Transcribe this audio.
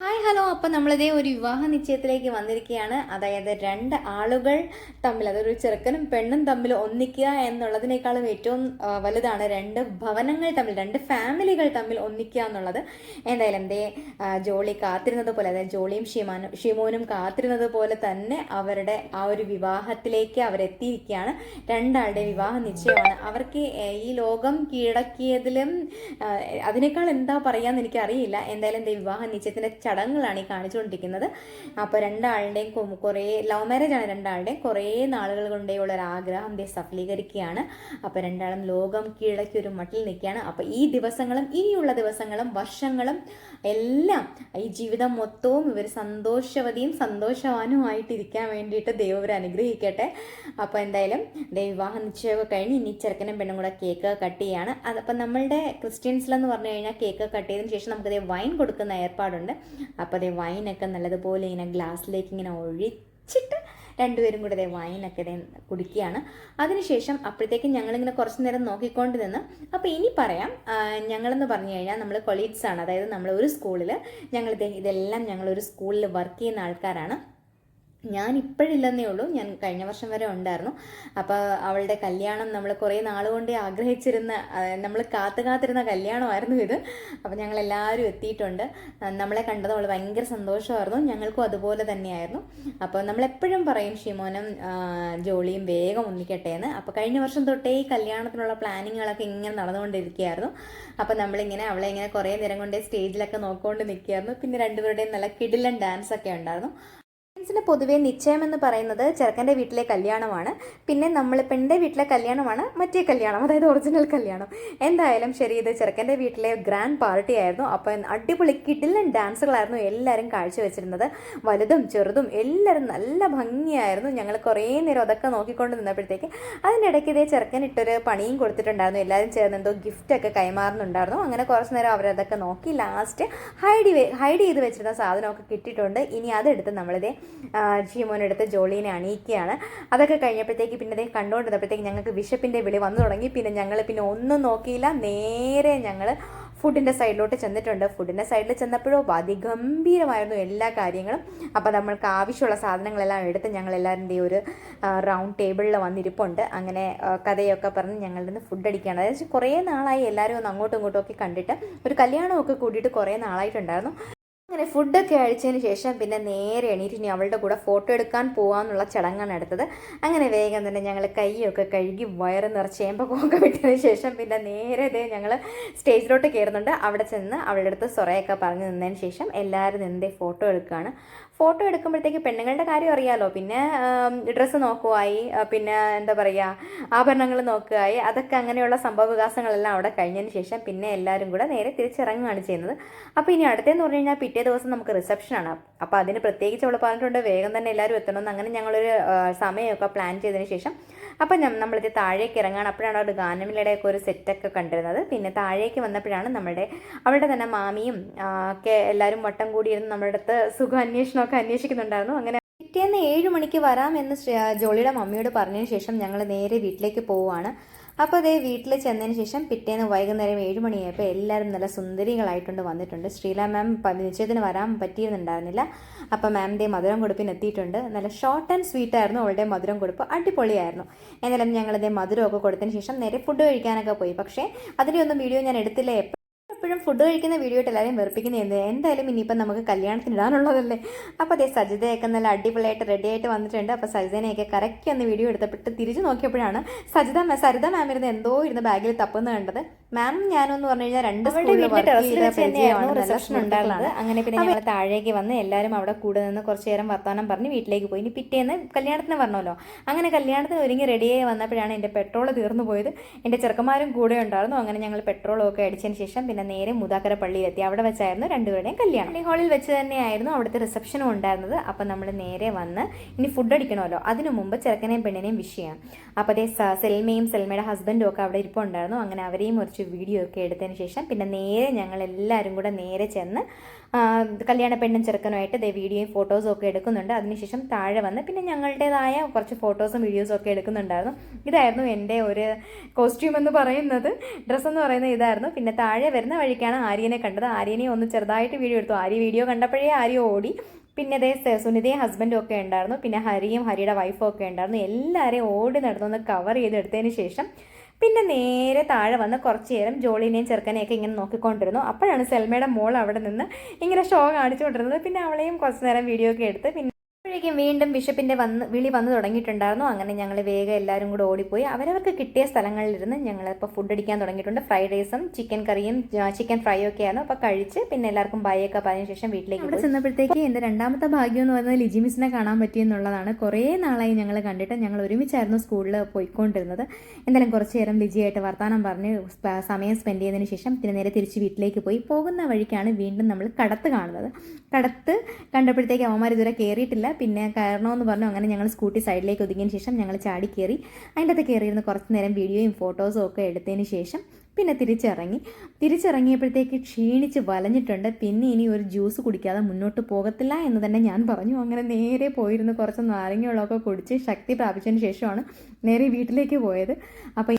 Hi hello. അപ്പം നമ്മളിതേ ഒരു വിവാഹ നിശ്ചയത്തിലേക്ക് വന്നിരിക്കുകയാണ്. അതായത് രണ്ട് ആളുകൾ തമ്മിൽ അതൊരു ചെറുക്കനും പെണ്ണും തമ്മിൽ ഒന്നിക്കുക എന്നുള്ളതിനേക്കാളും ഏറ്റവും വലുതാണ് രണ്ട് ഭവനങ്ങൾ തമ്മിൽ രണ്ട് ഫാമിലികൾ തമ്മിൽ ഒന്നിക്കുക എന്നുള്ളത്. എന്തായാലും എന്തേ ജോളി കാത്തിരുന്നത് പോലെ അതായത് ജോളിയും ഷിമാനും ഷിമോനും കാത്തിരുന്നത് പോലെ തന്നെ അവരുടെ ആ ഒരു വിവാഹത്തിലേക്ക് അവരെത്തിയിരിക്കുകയാണ്. രണ്ടാളുടെ വിവാഹ നിശ്ചയമാണ്. അവർക്ക് ഈ ലോകം കീഴടക്കിയതിലും അതിനേക്കാൾ എന്താ പറയാന്ന് എനിക്കറിയില്ല. എന്തായാലും എന്തേ വിവാഹ നിശ്ചയത്തിന്റെ ചടങ്ങുകളാണ് ഈ കാണിച്ചുകൊണ്ടിരിക്കുന്നത്. അപ്പോൾ രണ്ടാളുടെയും കുറേ ലവ് മാരേജ് ആണ് രണ്ടാളുടെയും കുറേ നാളുകൾ കൊണ്ടേ ഉള്ള ഒരു ആഗ്രഹം ദേ സഫലീകരിക്കുകയാണ്. അപ്പോൾ രണ്ടാളും ലോകം കീഴടക്കി ഒരു മട്ടിൽ നിൽക്കുകയാണ്. അപ്പോൾ ഈ ദിവസങ്ങളും ഇനിയുള്ള ദിവസങ്ങളും വർഷങ്ങളും എല്ലാം ഈ ജീവിതം മൊത്തവും ഇവർ സന്തോഷവതിയും സന്തോഷവാനുമായിട്ടിരിക്കാൻ വേണ്ടിയിട്ട് ദൈവം അനുഗ്രഹിക്കട്ടെ. അപ്പോൾ എന്തായാലും ദേ വിവാഹ നിശ്ചയമൊക്കെ കഴിഞ്ഞ് ഇനി ചെറുക്കനും പെണ്ണും കൂടെ കേക്ക് കട്ട് ചെയ്യാണ്. അതപ്പം നമ്മളുടെ ക്രിസ്ത്യൻസിലെന്ന് പറഞ്ഞു കഴിഞ്ഞാൽ കേക്ക് കട്ട് ചെയ്തതിന് ശേഷം നമുക്കതേ വൈൻ കൊടുക്കുന്ന ഏർപ്പാടുണ്ട്. അപ്പോൾ അതേ വൈനൊക്കെ നല്ലതുപോലെ ഇങ്ങനെ ഗ്ലാസ്സിലേക്ക് ഇങ്ങനെ ഒഴിച്ചിട്ട് രണ്ടുപേരും കൂടെ അതേ വൈനൊക്കെ ദേ കുടിക്കുകയാണ്. അതിനുശേഷം അപ്പോഴത്തേക്കും ഞങ്ങളിങ്ങനെ കുറച്ച് നേരം നോക്കിക്കൊണ്ട് നിന്ന് അപ്പോൾ ഇനി പറയാം ഞങ്ങളെന്ന് പറഞ്ഞു കഴിഞ്ഞാൽ നമ്മൾ കൊളീഗ്സ് ആണ്. അതായത് നമ്മൾ ഒരു സ്കൂളിൽ ഞങ്ങൾ ഇതെല്ലാം ഞങ്ങളൊരു സ്കൂളിൽ വർക്ക് ചെയ്യുന്ന ആൾക്കാരാണ്. ഞാൻ ഇപ്പോഴില്ലെന്നേ ഉള്ളൂ ഞാൻ കഴിഞ്ഞ വർഷം വരെ ഉണ്ടായിരുന്നു. അപ്പോൾ അവളുടെ കല്യാണം നമ്മൾ കുറേ നാളുകൊണ്ടേ ആഗ്രഹിച്ചിരുന്ന നമ്മൾ കാത്തു കാത്തിരുന്ന കല്യാണമായിരുന്നു ഇത്. അപ്പോൾ ഞങ്ങൾ എല്ലാവരും എത്തിയിട്ടുണ്ട് നമ്മളെ കണ്ടത് അവൾ ഭയങ്കര സന്തോഷമായിരുന്നു. ഞങ്ങൾക്കും അതുപോലെ തന്നെയായിരുന്നു. അപ്പോൾ നമ്മളെപ്പോഴും പറയും ഷിമോനും ജോളിയും വേഗം ഒന്നിക്കട്ടെ എന്ന് അപ്പോൾ കഴിഞ്ഞ വർഷം തൊട്ടേ ഈ കല്യാണത്തിനുള്ള പ്ലാനിങ്ങുകളൊക്കെ ഇങ്ങനെ നടന്നുകൊണ്ടിരിക്കുകയായിരുന്നു. അപ്പോൾ നമ്മളിങ്ങനെ അവളെ ഇങ്ങനെ കുറേ നേരം കൊണ്ടേ സ്റ്റേജിലൊക്കെ നോക്കിക്കൊണ്ട് നിൽക്കുകയായിരുന്നു. പിന്നെ രണ്ടുപേരുടെയും നല്ല കിടിലൻ ഡാൻസ് ഒക്കെ ഉണ്ടായിരുന്നു. ഫ്രണ്ട്സിന് പൊതുവേ നിശ്ചയം എന്ന് പറയുന്നത് ചെറുക്കന്റെ വീട്ടിലെ കല്യാണമാണ്. പിന്നെ നമ്മൾ പെണ്ണിന്റെ വീട്ടിലെ കല്യാണമാണ് മറ്റേ കല്യാണം അതായത് ഒറിജിനൽ കല്യാണം. എന്തായാലും ശരി ഇത് ചെറുക്കന്റെ വീട്ടിലെ ഗ്രാൻഡ് പാർട്ടി ആയിരുന്നു. അപ്പം അടിപൊളി കിടിലൻ ഡാൻസുകളായിരുന്നു എല്ലാവരും കാഴ്ചവെച്ചിരുന്നത്. വലുതും ചെറുതും എല്ലാവരും നല്ല ഭംഗിയായിരുന്നു. ഞങ്ങൾ കുറേ നേരം അതൊക്കെ നോക്കിക്കൊണ്ട് നിന്നപ്പോഴത്തേക്ക് അതിന്റെ ഇടയ്ക്ക് ഇതേ ചെറുക്കൻ ഇട്ടൊരു പണിയും കൊടുത്തിട്ടുണ്ടായിരുന്നു. എല്ലാവരും ചേർന്ന് എന്തോ ഗിഫ്റ്റൊക്കെ കൈമാറുന്നുണ്ടായിരുന്നു. അങ്ങനെ കുറച്ച് നേരം അവരതൊക്കെ നോക്കി ലാസ്റ്റ് ഹൈഡ് ഹൈഡ് ചെയ്ത് വെച്ചിരുന്ന സാധനമൊക്കെ കിട്ടിയിട്ടുണ്ട്. ഇനി അതെടുത്ത് നമ്മളിതേ ജിമോനെടുത്ത് ജോളീനെ അണിയിക്കുകയാണ്. അതൊക്കെ കഴിഞ്ഞപ്പോഴത്തേക്ക് പിന്നെ അതേ കണ്ടുകൊണ്ടിരുന്നപ്പോഴത്തേക്ക് ഞങ്ങൾക്ക് വിശപ്പിന്റെ വിളി വന്നു തുടങ്ങി. പിന്നെ ഞങ്ങൾ പിന്നെ ഒന്നും നോക്കിയില്ല. നേരെ ഞങ്ങൾ ഫുഡിന്റെ സൈഡിലോട്ട് ചെന്നിട്ടുണ്ട്. ഫുഡിന്റെ സൈഡിൽ ചെന്നപ്പോഴോ അതിഗംഭീരമായിരുന്നു എല്ലാ കാര്യങ്ങളും. അപ്പോൾ നമ്മൾക്ക് ആവശ്യമുള്ള സാധനങ്ങളെല്ലാം എടുത്ത് ഞങ്ങൾ എല്ലാവരുടെയും ഒരു റൗണ്ട് ടേബിളിൽ വന്നിരിപ്പുണ്ട്. അങ്ങനെ കഥയൊക്കെ പറഞ്ഞ് ഞങ്ങളുടെ നിന്ന് ഫുഡ് അടിക്കുകയാണ്. അതായത് കുറേ നാളായി എല്ലാവരും ഒന്ന് അങ്ങോട്ടും ഇങ്ങോട്ടും ഒക്കെ കണ്ടിട്ട് ഒരു കല്യാണമൊക്കെ കൂടിയിട്ട് കുറേ നാളായിട്ടുണ്ടായിരുന്നു. അങ്ങനെ ഫുഡൊക്കെ അഴിച്ചതിന് ശേഷം പിന്നെ നേരെ എണീറ്റ് ഇനി അവളുടെ കൂടെ ഫോട്ടോ എടുക്കാൻ പോകാമെന്നുള്ള ചടങ്ങാണ് എടുത്തത് അങ്ങനെ വേഗം തന്നെ ഞങ്ങൾ കൈയൊക്കെ കഴുകി വയറ് നിറച്ച് ഏമ്പൊക്കെ വിട്ടതിന് ശേഷം പിന്നെ നേരെ ഇതേ ഞങ്ങൾ സ്റ്റേജിലോട്ട് കയറുന്നുണ്ട് അവിടെ ചെന്ന് അവളുടെ അടുത്ത് സൊറയൊക്കെ പറഞ്ഞു നിന്നതിന് ശേഷം എല്ലാവരും നിന്നേ ഫോട്ടോ എടുക്കുകയാണ് ഫോട്ടോ എടുക്കുമ്പോഴത്തേക്ക് പെണ്ണുങ്ങളുടെ കാര്യം അറിയാലോ. പിന്നെ ഡ്രസ്സ് നോക്കുവായി പിന്നെ എന്താ പറയുക ആഭരണങ്ങൾ നോക്കുകയായി അതൊക്കെ അങ്ങനെയുള്ള സംഭവ വികാസങ്ങളെല്ലാം അവിടെ കഴിഞ്ഞതിന് ശേഷം പിന്നെ എല്ലാവരും കൂടെ നേരെ തിരിച്ചിറങ്ങുകയാണ് ചെയ്യുന്നത്. അപ്പോൾ ഇനി അടുത്തേന്ന് പറഞ്ഞു കഴിഞ്ഞാൽ പിറ്റേ ദിവസം നമുക്ക് റിസപ്ഷനാണ് അപ്പോൾ അതിന് പ്രത്യേകിച്ച് അവൾ പറഞ്ഞിട്ടുണ്ട് വേഗം തന്നെ എല്ലാവരും എത്തണമെന്ന് അങ്ങനെ ഞങ്ങളൊരു സമയമൊക്കെ പ്ലാൻ ചെയ്തതിന് ശേഷം അപ്പം നമ്മളിത് താഴേക്ക് ഇറങ്ങാണ്. അപ്പോഴാണ് അവിടെ ഗാനമിലയുടെയൊക്കെ ഒരു സെറ്റൊക്കെ കണ്ടിരുന്നത്. പിന്നെ താഴേക്ക് വന്നപ്പോഴാണ് നമ്മുടെ അവളുടെ തന്നെ മാമിയും ഒക്കെ എല്ലാവരും വട്ടം കൂടിയിരുന്ന് നമ്മുടെ അടുത്ത് സുഖം അന്വേഷണമൊക്കെ അന്വേഷിക്കുന്നുണ്ടായിരുന്നു. അങ്ങനെ പിറ്റേന്ന് ഏഴ് മണിക്ക് വരാമെന്ന് ജോളിയുടെ മമ്മിയോട് പറഞ്ഞതിന് ശേഷം ഞങ്ങൾ നേരെ വീട്ടിലേക്ക് പോവുകയാണ് അപ്പോൾ അതേ വീട്ടിൽ ചെന്നതിന് ശേഷം പിറ്റേന്ന് വൈകുന്നേരം ഏഴ് മണിയായപ്പോൾ എല്ലാവരും നല്ല സുന്ദരികളായിട്ടുണ്ട് വന്നിട്ടുണ്ട്. ശ്രീല മാം നിശ്ചയത്തിന് വരാൻ പറ്റിയിരുന്നുണ്ടായിരുന്നില്ല. അപ്പോൾ മാമിന്റെ മധുരം കൊടുപ്പിന് എത്തിയിട്ടുണ്ട്. നല്ല ഷോർട്ട് ആൻഡ് സ്വീറ്റ് ആയിരുന്നു അവളുടെ മധുരം കൊടുപ്പ്. അടിപൊളിയായിരുന്നു. എന്നാലും ഞങ്ങളിതേ മധുരമൊക്കെ കൊടുത്തതിന് ശേഷം നേരെ ഫുഡ് കഴിക്കാനൊക്കെ പോയി. പക്ഷേ അതിന്റെ ഒന്നും വീഡിയോ ഞാൻ എടുത്തില്ല. എപ്പോഴും ഫുഡ് കഴിക്കുന്ന വീഡിയോ ആയിട്ട് എല്ലാവരും വെറുപ്പിക്കുന്നത് എന്ത് എന്തായാലും ഇനിയിപ്പം നമുക്ക് കല്യാണത്തിന് ഇടാനുള്ളതല്ലേ? അപ്പോൾ അതേ സജിതയൊക്കെ നല്ല അടിപൊളിയായിട്ട് റെഡി ആയിട്ട് വന്നിട്ടുണ്ട്. അപ്പോൾ സജിതനെയൊക്കെ കറക്റ്റ് ഒന്ന് വീഡിയോ എടുത്തപ്പെട്ട് തിരിച്ചു നോക്കിയപ്പോഴാണ് സജിത സരിത മാം ഇരുന്ന് എന്തോ ഇരുന്ന് ബാഗിൽ തപ്പുന്ന കണ്ടത്. മാം ഞാനെന്ന് പറഞ്ഞു കഴിഞ്ഞാൽ രണ്ട് നല്ല സുഹൃത്തുക്കളാണ് അങ്ങനെ പിന്നെ ഞങ്ങൾ താഴേക്ക് വന്ന് എല്ലാവരും അവിടെ കൂടെ നിന്ന് കുറച്ച് നേരം വർത്തമാനം പറഞ്ഞ് വീട്ടിലേക്ക് പോയി. ഇനി പിറ്റേന്ന് കല്യാണത്തിന് പറഞ്ഞല്ലോ അങ്ങനെ കല്യാണത്തിന് ഒരുങ്ങി റെഡിയായി വന്നപ്പോഴാണ് എന്റെ പെട്രോൾ തീർന്നു പോയത്. എന്റെ ചെറുക്കന്മാരും കൂടെ ഉണ്ടായിരുന്നു. അങ്ങനെ ഞങ്ങൾ പെട്രോളും ഒക്കെ അടിച്ചതിന് ശേഷം പിന്നെ നേരെ മുതാക്കര പള്ളിയിലെത്തി അവിടെ വെച്ചായിരുന്നു രണ്ടുപേരുടെയും കല്യാണം. ഹാളിൽ വെച്ച് തന്നെയായിരുന്നു അവിടുത്തെ റിസപ്ഷനും ഉണ്ടായിരുന്നത്. അപ്പം നമ്മൾ നേരെ വന്ന് ഇനി ഫുഡ് അടിക്കണമല്ലോ. അതിനു മുമ്പ് ചെറുക്കനെയും പെണ്ണിനെയും വിഷ് ചെയ്യാം. അപ്പോൾ അതേ സെൽമയും സെൽമയുടെ ഹസ്ബൻഡും ഒക്കെ അവിടെ ഇരിപ്പുണ്ടായിരുന്നു. അങ്ങനെ അവരെയും ഒരു കുറച്ച് വീഡിയോ ഒക്കെ എടുത്തതിന് ശേഷം പിന്നെ നേരെ ഞങ്ങൾ എല്ലാവരും കൂടെ നേരെ ചെന്ന് കല്യാണ പെണ്ണും ചെറുക്കനുമായിട്ട് ദേ വീഡിയോയും ഫോട്ടോസും ഒക്കെ എടുക്കുന്നുണ്ട്. അതിനുശേഷം താഴെ വന്ന് പിന്നെ ഞങ്ങളുടേതായ കുറച്ച് ഫോട്ടോസും വീഡിയോസും ഒക്കെ എടുക്കുന്നുണ്ടായിരുന്നു. ഇതായിരുന്നു എന്റെ ഒരു കോസ്റ്റ്യൂം എന്ന് പറയുന്നത്. ഡ്രസ്സ് എന്ന് പറയുന്നത് ഇതായിരുന്നു. പിന്നെ താഴെ വരുന്ന വഴിക്കാണ് ആര്യനെ കണ്ടത്. ആര്യനെ ഒന്ന് ചെറുതായിട്ട് വീഡിയോ എടുത്തു. ആര്യ വീഡിയോ കണ്ടപ്പോഴേ ആര്യ ഓടി. പിന്നെ അതേ സുനിതയും ഹസ്ബൻഡും ഒക്കെ ഉണ്ടായിരുന്നു. പിന്നെ ഹരിയും ഹരിയുടെ വൈഫും ഒക്കെ ഉണ്ടായിരുന്നു. എല്ലാവരെയും ഓടി നടന്നൊന്ന് കവർ ചെയ്തെടുത്തതിന് ശേഷം പിന്നെ നേരെ താഴെ വന്ന് കുറച്ച് നേരം ജോളിനെയും ചെറുക്കനെയൊക്കെ ഇങ്ങനെ നോക്കിക്കൊണ്ടിരുന്നു. അപ്പോഴാണ് സെൽമയുടെ മോൾ അവിടെ നിന്ന് ഇങ്ങനെ ഷോ കാണിച്ചുകൊണ്ടിരുന്നത്. പിന്നെ അവളെയും കുറച്ച് നേരം വീഡിയോ ഒക്കെ എടുത്ത് പിന്നെ അപ്പോഴേക്കും വീണ്ടും ബിഷപ്പിന്റെ വന്ന് വിളി വന്നു തുടങ്ങിയിട്ടുണ്ടായിരുന്നു. അങ്ങനെ ഞങ്ങൾ വേഗം എല്ലാവരും കൂടെ ഓടിപ്പോയി. അവരവർക്ക് കിട്ടിയ സ്ഥലങ്ങളിലിരുന്ന് ഞങ്ങൾ ഇപ്പോൾ ഫുഡ് അടിക്കാൻ തുടങ്ങിയിട്ടുണ്ട്. ഫ്രൈഡ് റൈസും ചിക്കൻ കറിയും ചിക്കൻ ഫ്രൈയും ഒക്കെ ആയിരുന്നു അപ്പോൾ കഴിച്ച് പിന്നെ എല്ലാവർക്കും ബൈയൊക്കെ പറഞ്ഞ ശേഷം വീട്ടിലേക്ക് അവിടെ ചെന്നപ്പോഴത്തേക്ക് എന്റെ രണ്ടാമത്തെ ഭാഗ്യം എന്ന് പറയുന്നത് ലിജി മിസ്സിനെ കാണാൻ പറ്റിയെന്നുള്ളതാണ് കുറേ നാളായി ഞങ്ങൾ കണ്ടിട്ട് ഞങ്ങൾ ഒരുമിച്ചായിരുന്നു സ്കൂളിൽ പോയിക്കൊണ്ടിരുന്നത്. എന്തായാലും കുറച്ച് നേരം ലിജിയായിട്ട് വർത്തമാനം പറഞ്ഞ് സമയം സ്പെൻഡ് ചെയ്തതിന് ശേഷം പിന്നെ നേരെ തിരിച്ച് വീട്ടിലേക്ക് പോയി. പോകുന്ന വഴിക്കാണ് വീണ്ടും നമ്മൾ കടത്ത് കാണുന്നത്. കടത്ത് കണ്ടപ്പോഴത്തേക്ക് അവന്മാർ ഇതുവരെ കയറിയിട്ടില്ല പിന്നെ കയറണമെന്ന് പറഞ്ഞു. അങ്ങനെ ഞങ്ങൾ സ്കൂട്ടി സൈഡിലേക്ക് ഒതുങ്ങിയതിന് ശേഷം ഞങ്ങൾ ചാടി കയറി അതിന്റെ അകത്ത് കയറിയിരുന്ന് കുറച്ച് നേരം വീഡിയോയും ഫോട്ടോസും ഒക്കെ എടുത്തതിന് ശേഷം പിന്നെ തിരിച്ചിറങ്ങി. തിരിച്ചിറങ്ങിയപ്പോഴത്തേക്ക് ക്ഷീണിച്ച് വലഞ്ഞിട്ടുണ്ട്. പിന്നെ ഇനി ഒരു ജ്യൂസ് കുടിക്കാതെ മുന്നോട്ട് പോകത്തില്ല എന്ന് തന്നെ ഞാൻ പറഞ്ഞു. അങ്ങനെ നേരെ പോയിരുന്ന്. കുറച്ച് നാരങ്ങ വെള്ളമൊക്കെ കുടിച്ച് ശക്തി പ്രാപിച്ചതിന് ശേഷമാണ് നേരെ വീട്ടിലേക്ക് പോയത്. അപ്പോൾ